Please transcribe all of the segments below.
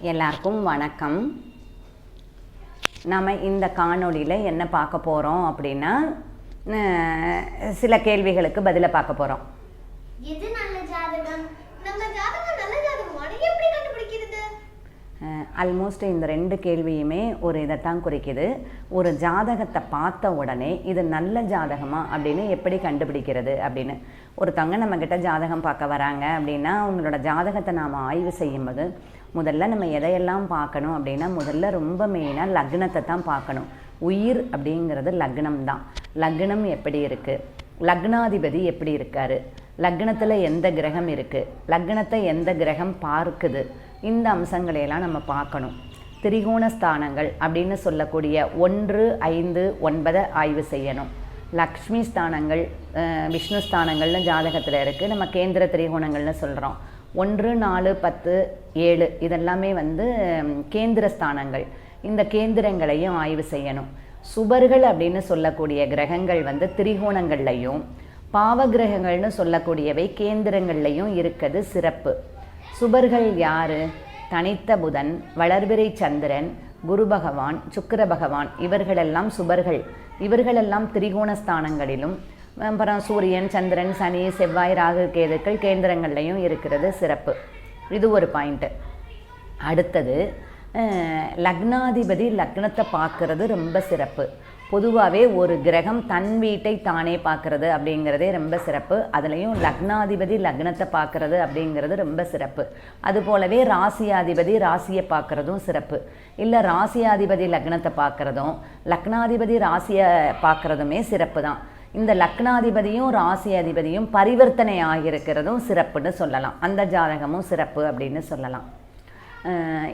எல்லாருக்கும் வணக்கம். நம்ம இந்த காணொளியில் என்ன பார்க்க போகிறோம் அப்படின்னா சில கேள்விகளுக்கு பதிலை பார்க்க போகிறோம் எது நல்ல ஜாதகம் நம்ம ஜாதகம் நல்ல ஜாதகமான எப்படி கண்டுபிடிக்கிறது ஆல்மோஸ்ட் இந்த ரெண்டு கேள்வியுமே ஒரு இதைத்தான் குறிக்குது. ஒரு ஜாதகத்தை பார்த்த உடனே இது நல்ல ஜாதகமா அப்படின்னு எப்படி கண்டுபிடிக்கிறது அப்படின்னு. ஒருத்தவங்க நம்மக்கிட்ட ஜாதகம் பார்க்க வராங்க அப்படின்னா அவங்களோட ஜாதகத்தை நாம் ஆய்வு செய்யும்போது முதல்ல நம்ம எதையெல்லாம் பார்க்கணும் அப்படின்னா முதல்ல ரொம்ப மெயினாக லக்னத்தை தான் பார்க்கணும். உயிர் அப்படிங்கிறது லக்னம் தான். லக்னம் எப்படி இருக்குது லக்னாதிபதி எப்படி இருக்காரு? லக்னத்தில் எந்த கிரகம் இருக்குது லக்னத்தை எந்த கிரகம் பார்க்குது? இந்த அம்சங்களையெல்லாம் நம்ம பார்க்கணும். திரிகோண ஸ்தானங்கள் அப்படின்னு சொல்லக்கூடிய ஒன்று ஐந்து ஒன்பதை ஆய்வு செய்யணும். லக்ஷ்மி ஸ்தானங்கள் விஷ்ணு ஸ்தானங்கள்னு ஜாதகத்தில் இருக்குது நம்ம கேந்திர திரிகோணங்கள்னு சொல்கிறோம் ஒன்று நாலு பத்து ஏழு இதெல்லாமே வந்து கேந்திர ஸ்தானங்கள். இந்த கேந்திரங்களையும் ஆய்வு செய்யணும். சுபர்கள் அப்படின்னு சொல்லக்கூடிய கிரகங்கள் வந்து திரிகோணங்கள்லையும் பாவகிரகங்கள்னு சொல்லக்கூடியவை கேந்திரங்கள்லையும் இருக்கிறது சிறப்பு. சுபர்கள் யாரு? தனித்த புதன் வளர்பிறை சந்திரன் குரு பகவான் சுக்கர பகவான் இவர்களெல்லாம் சுபர்கள். இவர்களெல்லாம் திரிகோண ஸ்தானங்களிலும் அப்புறம் சூரியன் சந்திரன் சனி செவ்வாய் ராகு கேதுக்கள் கேந்திரங்கள்லையும் இருக்கிறது சிறப்பு. இது ஒரு பாயிண்ட்டு அடுத்தது லக்னாதிபதி லக்னத்தை பார்க்கறது ரொம்ப சிறப்பு. பொதுவாகவே ஒரு கிரகம் தன் வீட்டை தானே பார்க்கறது அப்படிங்கிறதே ரொம்ப சிறப்பு. அதுலேயும் லக்னாதிபதி லக்னத்தை பார்க்கறது அப்படிங்கிறது ரொம்ப சிறப்பு. அதுபோலவே ராசியாதிபதி ராசியை பார்க்குறதும் சிறப்பு. இல்லை ராசியாதிபதி லக்னத்தை பார்க்குறதும் லக்னாதிபதி ராசியை பார்க்கறதுமே சிறப்பு தான் இந்த லக்னாதிபதியும் ராசி அதிபதியும் பரிவர்த்தனை ஆகியிருக்கிறதும் சிறப்புன்னு சொல்லலாம். அந்த ஜாதகமும் சிறப்பு அப்படின்னு சொல்லலாம்.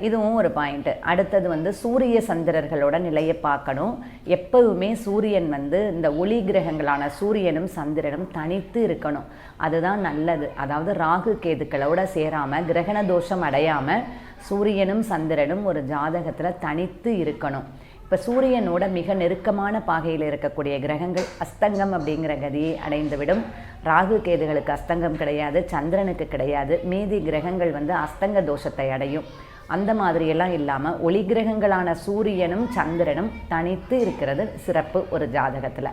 இதுவும் ஒரு பாயிண்ட்டு அடுத்தது வந்து சூரிய சந்திரர்களோட நிலையை பார்க்கணும். எப்பவுமே சூரியன் வந்து இந்த ஒளி கிரகங்களான சூரியனும் சந்திரனும் தனித்து இருக்கணும். அதுதான் நல்லது. அதாவது ராகு கேதுக்களோட சேராமல் கிரகண தோஷம் அடையாமல் சூரியனும் சந்திரனும் ஒரு ஜாதகத்தில் தனித்து இருக்கணும். இப்போ சூரியனோட மிக நெருக்கமான பாகையில் இருக்கக்கூடிய கிரகங்கள் அஸ்தங்கம் அப்படிங்கிற கதியை அடைந்துவிடும். ராகு கேதுகளுக்கு அஸ்தங்கம் கிடையாது சந்திரனுக்கு கிடையாது. மீதி கிரகங்கள் வந்து அஸ்தங்க தோஷத்தை அடையும். அந்த மாதிரியெல்லாம் இல்லாமல் ஒளி கிரகங்களான சூரியனும் சந்திரனும் தனித்து இருக்கிறது சிறப்பு ஒரு ஜாதகத்தில்.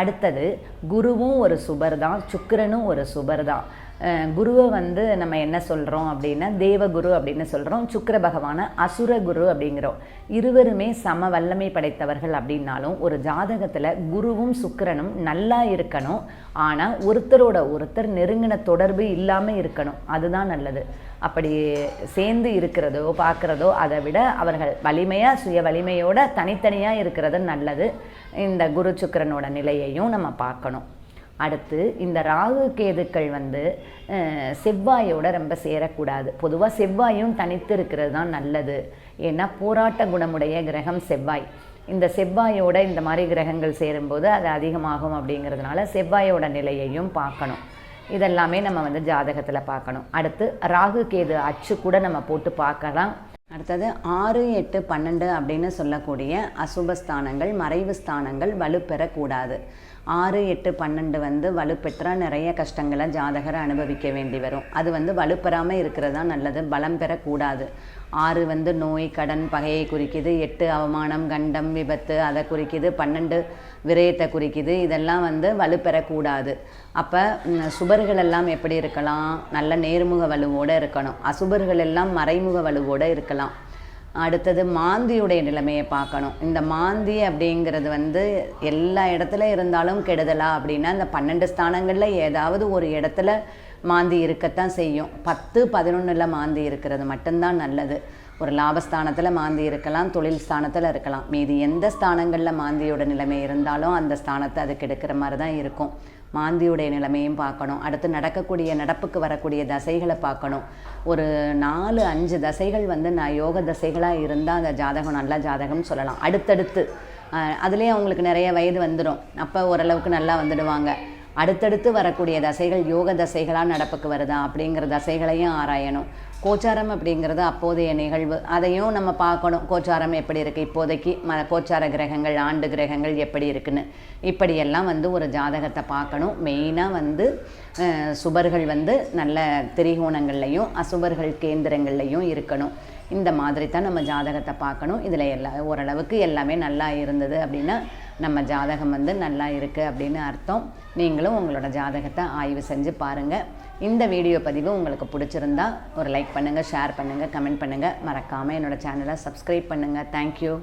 அடுத்தது குருவும் ஒரு சுபர் தான் சுக்கரனும் ஒரு சுபர் தான் குருவை வந்து நம்ம என்ன சொல்கிறோம் அப்படின்னா தேவகுரு அப்படின்னு சொல்கிறோம் சுக்கர பகவான அசுர குரு அப்படிங்கிறோம். இருவருமே சம வல்லமை படைத்தவர்கள் அப்படின்னாலும் ஒரு ஜாதகத்தில் குருவும் சுக்கரனும் நல்லா இருக்கணும். ஆனால் ஒருத்தரோட ஒருத்தர் நெருங்கின தொடர்பு இல்லாமல் இருக்கணும். அதுதான் நல்லது. அப்படி சேர்ந்து இருக்கிறதோ பார்க்குறதோ அதை விட அவர்கள் வலிமையாக சுய வலிமையோட தனித்தனியாக இருக்கிறது நல்லது. இந்த குரு சுக்கரனோட நிலையையும் நம்ம பார்க்கணும். அடுத்து இந்த ராகு கேதுக்கள் வந்து செவ்வாயோட ரொம்ப சேரக்கூடாது. பொதுவாக செவ்வாயும் தனித்து இருக்கிறது தான் நல்லது. ஏன்னா போராட்ட குணமுடைய கிரகம் செவ்வாய். இந்த செவ்வாயோட இந்த மாதிரி கிரகங்கள் சேரும்போது அது அதிகமாகும் அப்படிங்கிறதுனால செவ்வாயோட நிலையையும் பார்க்கணும். இதெல்லாமே நம்ம வந்து ஜாதகத்தில் பார்க்கணும். அடுத்து ராகு கேது அச்சு கூட நம்ம போட்டு பார்க்கலாம். அடுத்தது ஆறு எட்டு பன்னெண்டு அப்படின்னு சொல்லக்கூடிய அசுபஸ்தானங்கள் மறைவு ஸ்தானங்கள் வலுப்பெறக்கூடாது. ஆறு எட்டு பன்னெண்டு வந்து வலுப்பெற்றால் நிறைய கஷ்டங்களை ஜாதகரை அனுபவிக்க வேண்டி வரும். அது வந்து வலுப்பெறாமல் இருக்கிறது தான் நல்லது பலம் பெறக்கூடாது. ஆறு வந்து நோய் கடன் பகையை குறிக்குது. எட்டு அவமானம் கண்டம் விபத்து அதை குறிக்குது. பன்னெண்டு விரயத்தை குறிக்குது. இதெல்லாம் வந்து வலுப்பெறக்கூடாது. அப்போ சுபர்கள் எல்லாம் எப்படி இருக்கலாம்? நல்ல நேர்முக வலுவோடு இருக்கணும். அசுபர்கள் எல்லாம் மறைமுக வலுவோடு இருக்கலாம். அடுத்தது மாந்தியுடைய நிலைமையை பார்க்கணும். இந்த மாந்தி அப்படிங்கிறது வந்து எல்லா இடத்துல இருந்தாலும் கெடுதலா அப்படின்னா இந்த பன்னெண்டு ஸ்தானங்களில் ஏதாவது ஒரு இடத்துல மாந்தி இருக்கத்தான் செய்யும். பத்து பதினொன்றில் மாந்தி இருக்கிறது மட்டும்தான் நல்லது. ஒரு லாபஸ்தானத்தில் மாந்தி இருக்கலாம் தொழில் ஸ்தானத்தில் இருக்கலாம். மீதி எந்த ஸ்தானங்களில் மாந்தியோட நிலைமை இருந்தாலும் அந்த ஸ்தானத்தை அது கெடுக்கிற மாதிரி தான் இருக்கும். மாந்தியுடைய நிலைமையும் பார்க்கணும். அடுத்து நடக்கக்கூடிய நடப்புக்கு வரக்கூடிய தசைகளை பார்க்கணும். ஒரு நாலு அஞ்சு தசைகள் வந்து நான் யோக தசைகளாக இருந்தால் அந்த ஜாதகம் நல்ல ஜாதகம்னு சொல்லலாம். அடுத்தடுத்து அதுலேயே அவங்களுக்கு நிறைய வயது வந்துடும் அப்போ ஓரளவுக்கு நல்லா வந்துடுவாங்க. அடுத்தடுத்து வரக்கூடிய தசைகள் யோக தசைகளாக நடப்புக்கு வருதா அப்படிங்கிற தசைகளையும் ஆராயணும். கோச்சாரம் அப்படிங்கிறது அப்போதைய நிகழ்வு. அதையும் நம்ம பார்க்கணும். கோச்சாரம் எப்படி இருக்குது இப்போதைக்கு ம கோச்சார கிரகங்கள் ஆண்டு கிரகங்கள் எப்படி இருக்குன்னு. இப்படியெல்லாம் வந்து ஒரு ஜாதகத்தை பார்க்கணும். மெயினாக வந்து சுபர்கள் வந்து நல்ல திரிகோணங்கள்லையும் அசுபர்கள் கேந்திரங்கள்லையும் இருக்கணும். இந்த மாதிரி தான் நம்ம ஜாதகத்தை பார்க்கணும். இதில் எல்லா ஓரளவுக்கு எல்லாமே நல்லா இருந்தது அப்படின்னா நம்ம ஜாதகம் வந்து நல்லா இருக்குது அப்படின்னு அர்த்தம். நீங்களும் உங்களோட ஜாதகத்தை ஆய்வு செஞ்சு பாருங்கள் இந்த வீடியோ பதிவு உங்களுக்கு பிடிச்சிருந்தா ஒரு லைக் பண்ணுங்கள் ஷேர் பண்ணுங்கள் கமெண்ட் பண்ணுங்கள் மறக்காமல் என்னோட சேனலை சப்ஸ்கிரைப் பண்ணுங்கள் தேங்க்யூ